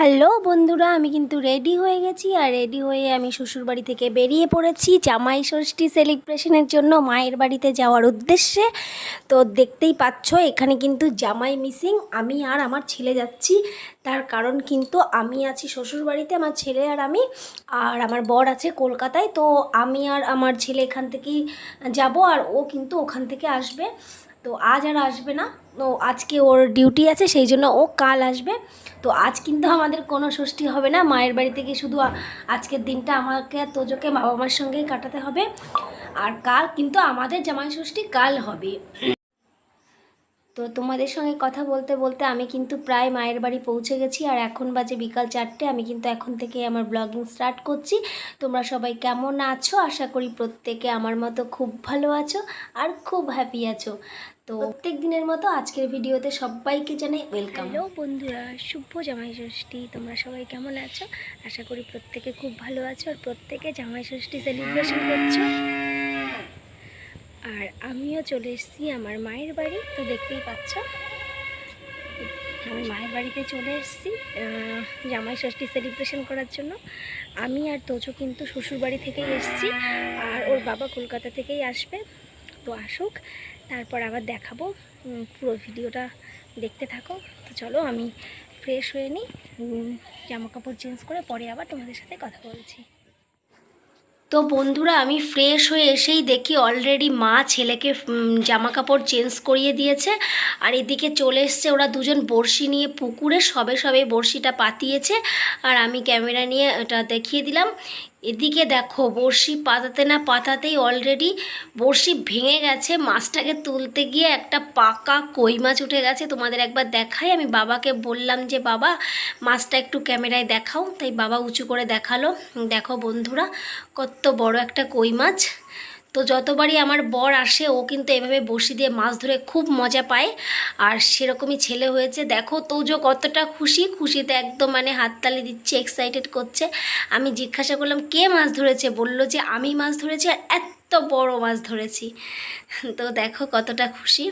Hello বন্ধুরা, আমি কিন্তু রেডি হয়ে গেছি আর রেডি হয়ে আমি শ্বশুরবাড়ি থেকে বেরিয়ে পড়েছি জামাই ষষ্ঠী সেলিব্রেশনের জন্য মায়ের বাড়িতে যাওয়ার উদ্দেশ্যে। তো দেখতেই পাচ্ছ, এখানে কিন্তু জামাই মিসিং আমি আর আমার ছেলে যাচ্ছি। তার কারণ কিন্তু আমি আছি শ্বশুরবাড়িতে, আমার ছেলে আর আমি, আর আমার বর আছে কলকাতায়। তো আমি আর আমার ছেলে এখান থেকেই যাব আর ও কিন্তু ওখান থেকে আসবে। তো আজ আর আসবে না। তো আজকে ওর ডিউটি আছে, সেই জন্য ও কাল আসবে। তো আজ কিন্তু আমাদের কোনো ষষ্ঠী হবে না। মায়ের বাড়ি থেকে শুধু আজকের দিনটা আমাকে তোজোকে বাবা মার সঙ্গেই কাটাতে হবে। আর কাল কিন্তু আমাদের জামাই ষষ্ঠী কাল হবে। তো তোমাদের সঙ্গে কথা বলতে বলতে আমি কিন্তু প্রায় মায়ের বাড়ি পৌঁছে গেছি আর এখন বাজে বিকাল চারটে। আমি কিন্তু এখন থেকে আমার ব্লগিং স্টার্ট করছি। তোমরা সবাই কেমন আছো? আশা করি প্রত্যেকে আমার মতো খুব ভালো আছো আর খুব হ্যাপি আছো। তো প্রত্যেক দিনের মতো আজকের ভিডিওতে সবাইকে জানাই ওয়েলকাম হ্যালো বন্ধুরা, শুভ জামাই ষষ্ঠী। তোমরা সবাই কেমন আছো? আশা করি প্রত্যেকে খুব ভালো আছো আর প্রত্যেকে জামাই ষষ্ঠী সেলিব্রেশন করছ। আর আমিও চলে এসেছি আমার মায়ের বাড়ি, তো দেখতেই পাচ্ছ। আমি মায়ের বাড়িতে চলে এসেছি জামাই ষষ্ঠী সেলিব্রেশন করার জন্য। আমি আর তোজো কিন্তু শ্বশুর বাড়ি থেকেই এসেছি, আর ওর বাবা কলকাতা থেকেই আসবে। তো আসুক, তারপর আবার দেখাবো। পুরো ভিডিওটা দেখতে থাকো। তো চলো, আমি ফ্রেশ হয়ে নিই। জামা কাপড় চেঞ্জ করে পরে আবার তোমাদের সাথে কথা বলছি। তো বন্ধুরা, আমি ফ্রেশ হয়ে এসেই দেখি অলরেডি মা ছেলেকে জামা কাপড় চেঞ্জ করিয়ে দিয়েছে। আর এদিকে চলে এসছে ওরা দুজন বড়শি নিয়ে পুকুরে, সবে সবে বড়শিটা পাতিয়েছে। আর আমি ক্যামেরা নিয়ে এটা দেখিয়ে দিলাম। এদিকে দেখো, বড়শি পাতাতে না পাতাতেই অলরেডি বড়শি ভেঙে গেছে। মাছটাকে তুলতে গিয়ে একটা পাকা কই মাছ উঠে গেছে। তোমাদের একবার দেখাই। আমি বাবাকে বললাম যে, বাবা, মাছটা একটু ক্যামেরায় দেখাও। তাই বাবা উঁচু করে দেখাল। দেখো বন্ধুরা, কত বড় একটা কই মাছ। তো যতবারই আমার বর আসে, ও কিন্তু এভাবে বসি দিয়ে মাছ ধরে খুব মজা পায়। আর সেরকমই ছেলে হয়েছে। দেখো তোজো কতটা খুশি। খুশিতে একদম মানে হাততালি দিচ্ছে এক্সাইটেড করছে। আমি জিজ্ঞাসা করলাম, কে মাছ ধরেছে? বলল যে, আমি মাছ ধরেছি আর এত বড় মাছ ধরেছি। তো দেখো কতটা খুশি।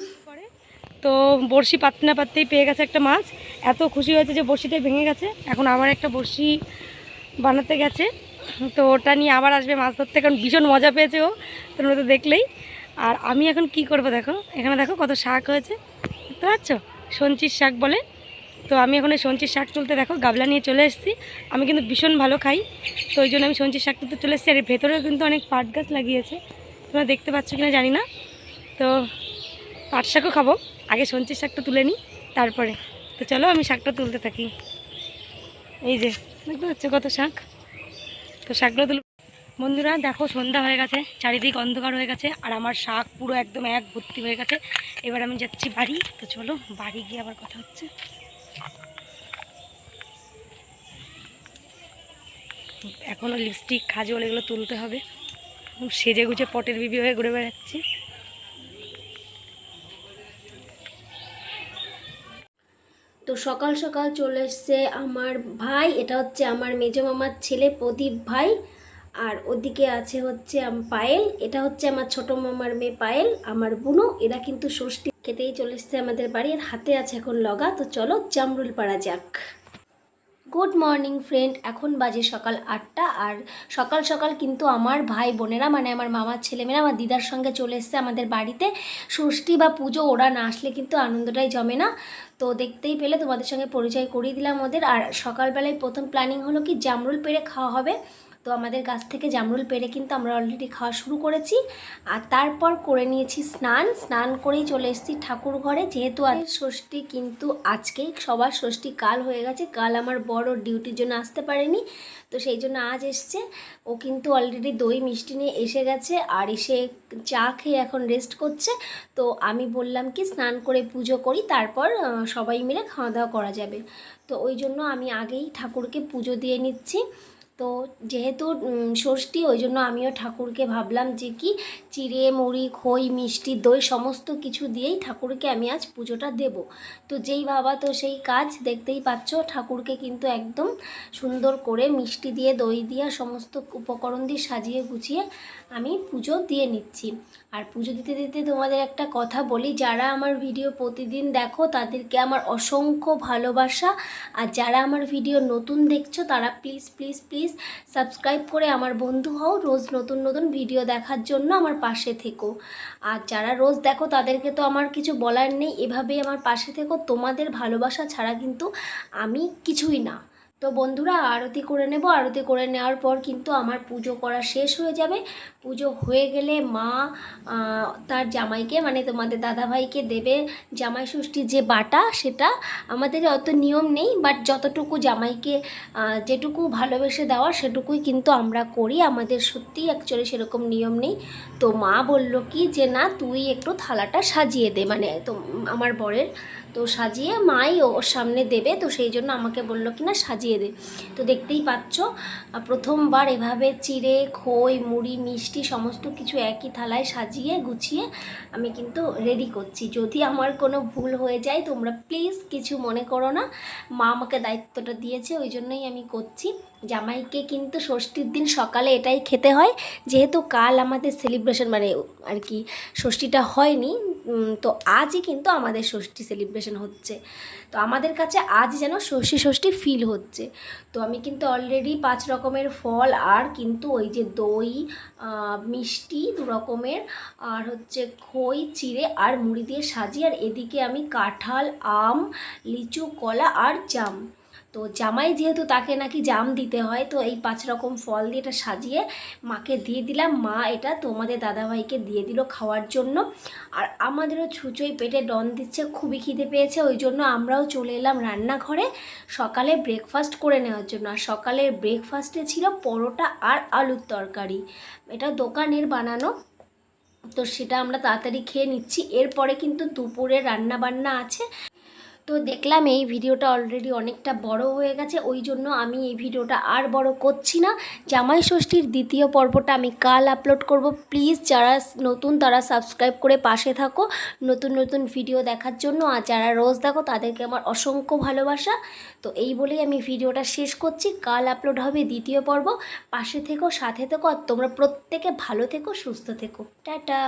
তো বড়শি পাততে না পাততেই পেয়ে গেছে একটা মাছ। এত খুশি হয়েছে যে বড়শিটা ভেঙে গেছে। এখন আবার একটা বড়শি বানাতে গেছে। তো ওটা নিয়ে আবার আসবে মাছ ধরতে, কারণ ভীষণ মজা পেয়েছে ও। তোমরা তো দেখলেই। আর আমি এখন কি করব দেখো? এখানে দেখো কত শাক হয়েছে। বুঝতে পারছ সঞ্চির শাক বলে। তো আমি এখন এই সঞ্চির শাক তুলতে দেখো, গাবলা নিয়ে চলে এসেছি। আমি কিন্তু ভীষণ ভালো খাই, তো ওই জন্য আমি সঞ্চির শাক তুলতে চলে এসেছি। আর ভেতরেও কিন্তু অনেক পাট গাছ লাগিয়েছে। তোমরা দেখতে পাচ্ছ কিনা জানি না। তো পাট শাকও খাব। আগে সঞ্চির শাকটা তুলে নিই, তারপরে। তো চলো আমি শাকটা তুলতে থাকি। এই যে, দেখতে পাচ্ছ কত শাক? তো শাকগুলো তুল বন্ধুরা, দেখো সন্ধ্যা হয়ে গেছে, চারিদিক অন্ধকার হয়ে গেছে, আর আমার শাক পুরো একদম এক ভর্তি হয়ে গেছে। এবার আমি যাচ্ছি বাড়ি, তো চলো বাড়ি গিয়ে আবার কথা হচ্ছে। এখনও লিপস্টিক খাজল এগুলো তুলতে হবে। সেজে গুজে পটের বিবি হয়ে ঘুরে বেড়াচ্ছি। সকাল সকাল চলে এসছে আমার ভাই, এটা হচ্ছে আমার মেজো মামার ছেলে প্রদীপ ভাই, আর ওদিকে আছে হচ্ছে পায়েল, এটা হচ্ছে আমার ছোট মামার মেয়ে পায়েল, আমার বুনো, এরা কিন্তু ষষ্ঠী খেতেই চলে এসছে আমাদের বাড়ির হাতে আছে এখন লগা, তো চলো জামরুল পাড়া যাক। গুড মর্নিং ফ্রেন্ড এখন বাজে সকাল আটটা আর সকাল সকাল কিন্তু আমার ভাই বোনেরা মানে আমার মামার ছেলেমেয়েরা, আমার দিদার সঙ্গে চলে এসছে আমাদের বাড়িতে। ষষ্ঠী বা পুজো, ওরা না আসলে কিন্তু আনন্দটাই জমে না। তো দেখতেই পেলে, তোমাদের সঙ্গে পরিচয় করিয়ে দিলাম ওদের। আর সকালবেলায় প্রথম প্ল্যানিং হলো কি, জামরুল পেড়ে খাওয়া হবে। তো আমাদের গাছ থেকে জামরুল পেড়ে কিন্তু আমরা অলরেডি খাওয়া শুরু করেছি। আর তারপর করে নিয়েছি স্নান। স্নান করেই চলে এসেছি ঠাকুর ঘরে। যেহেতু আজ ষষ্ঠী কিন্তু আজকেই সবার ষষ্ঠী কাল হয়ে গেছে। কাল আমার বড় ডিউটির জন্য আসতে পারেনি। তো সেই জন্য আজ এসছে। ও কিন্তু অলরেডি দই, মিষ্টি নিয়ে এসে গেছে আর এসে চা খেয়ে এখন রেস্ট করছে। তো আমি বললাম কি, স্নান করে পুজো করি, তারপর সবাই মিলে খাওয়া দাওয়া করা যাবে। তো ওই জন্য আমি আগেই ঠাকুরকে পুজো দিয়ে নিচ্ছি। তো যেহেতু ষষ্ঠী ওই জন্য আমিও ঠাকুরকে ভাবলাম যে কি চিড়ে, মুড়ি, খই, মিষ্টি, দই সমস্ত কিছু দিয়েই ঠাকুরকে আমি আজ পুজোটা দেব। তো যেই ভাবা তো সেই কাজ দেখতেই পাচ্ছ, ঠাকুরকে কিন্তু একদম সুন্দর করে মিষ্টি দিয়ে, দই দিয়ে, সমস্ত উপকরণ দিয়ে সাজিয়ে গুছিয়ে আমি পুজো দিয়ে নিচ্ছি। আর পুজো দিতে দিতে তোমাদের একটা কথা বলি, যারা আমার ভিডিও প্রতিদিন দেখো তাদেরকে আমার অসংখ্য ভালোবাসা। আর যারা আমার ভিডিও নতুন দেখছ তারা প্লিজ প্লিজ প্লিজ সাবস্ক্রাইব করে আমার বন্ধু হও, রোজ নতুন নতুন ভিডিও দেখার জন্য আমার পাশে থেকো। আর যারা রোজ দেখো তাদেরকে তো আমার কিছু বলার নেই, এভাবেই আমার পাশে থেকো। তোমাদের ভালোবাসা ছাড়া কিন্তু আমি কিছুই না। তো বন্ধুরা, আরতি করে নেব। আরতি করে নেওয়ার পর কিন্তু আমার পুজো করা শেষ হয়ে যাবে। পুজো হয়ে গেলে মা তার জামাইকে মানে তোমাদের দাদাভাইকে দেবে জামাই ষষ্ঠীর যে বাটা, সেটা। আমাদের অত নিয়ম নেই বাট যতটুকু জামাইকে যেটুকু ভালোবেসে দেওয়ার সেটুকুই কিন্তু আমরা করি। আমাদের সত্যি অ্যাকচুয়ালি সেরকম নিয়ম নেই। তো মা বলল কি, যে না, তুই একটু থালাটা সাজিয়ে দে মানে তো আমার বরের। তো সাজিয়ে মাই ওর সামনে দেবে, তো সেই জন্য আমাকে বলল কি না সাজিয়ে দে। তো দেখতেই পাচ্ছ প্রথমবার এভাবে চিড়ে, খই, মুড়ি, মিষ্টি সমস্ত কিছু একই থালায় সাজিয়ে, গুছিয়ে আমি কিন্তু রেডি করছি। যদি আমার কোনো ভুল হয়ে যায়, তোমরা প্লিজ কিছু মনে করো না। মা আমাকে দায়িত্বটা দিয়েছে, ওই জন্যই আমি করছি। জামাইকে কিন্তু ষষ্ঠীর দিন সকালে এটাই খেতে হয়। যেহেতু কাল আমাদের সেলিব্রেশন মানে আর কি ষষ্ঠীটা হয়নি তো আজই কিন্তু আমাদের ষষ্ঠী সেলিব্রেশন হচ্ছে। তো আমাদের কাছে আজ যেন ষষ্ঠী ষষ্ঠী ফিল হচ্ছে। তো আমি কিন্তু অলরেডি পাঁচ রকমের ফল আর কিন্তু ওই যে দই মিষ্টি দু রকমের, আর হচ্ছে খই, চিড়ে আর মুড়ি দিয়ে সাজিয়ে, আর এদিকে আমি কাঁঠাল, আম, লিচু, কলা আর জাম। তো জামাই যেহেতু তাকে নাকি জাম দিতে হয়, তো এই পাঁচ রকম ফল দিয়ে এটা সাজিয়ে মাকে দিয়ে দিলাম। মা এটা তোমাদের দাদাভাইকে দিয়ে দিল খাওয়ার জন্য। আর আমাদেরও ছুঁচোই পেটে ডন দিচ্ছে, খুবই খিদে পেয়েছে, ওই জন্য আমরাও চলে এলাম রান্নাঘরে সকালে ব্রেকফাস্ট করে নেওয়ার জন্য। আর সকালের ব্রেকফাস্টে ছিল পরোটা আর আলুর তরকারি। এটা দোকানের বানানো, তো সেটা আমরা তাড়াতাড়ি খেয়ে নিচ্ছি। এরপরে কিন্তু দুপুরে রান্না বান্না আছে। তো দেখলাম এই ভিডিওটা অলরেডি অনেকটা বড় হয়ে গেছে, ওই জন্য আমি এই ভিডিওটা আর বড় করছি না। জামাই ষষ্ঠীর দ্বিতীয় পর্বটা আমি কাল আপলোড করব। প্লিজ যারা নতুন তারা সাবস্ক্রাইব করে পাশে থাকো। নতুন নতুন ভিডিও দেখার জন্য আর যারা রোজ দেখো তাদেরকে আমার অসংখ্য ভালোবাসা। তো এই বলেই আমি ভিডিওটা শেষ করছি। কাল আপলোড হবে দ্বিতীয় পর্ব। পাশে থেকো, সাথে থেকো আর তোমরা প্রত্যেকে ভালো থেকো, সুস্থ থেকো। টাটা।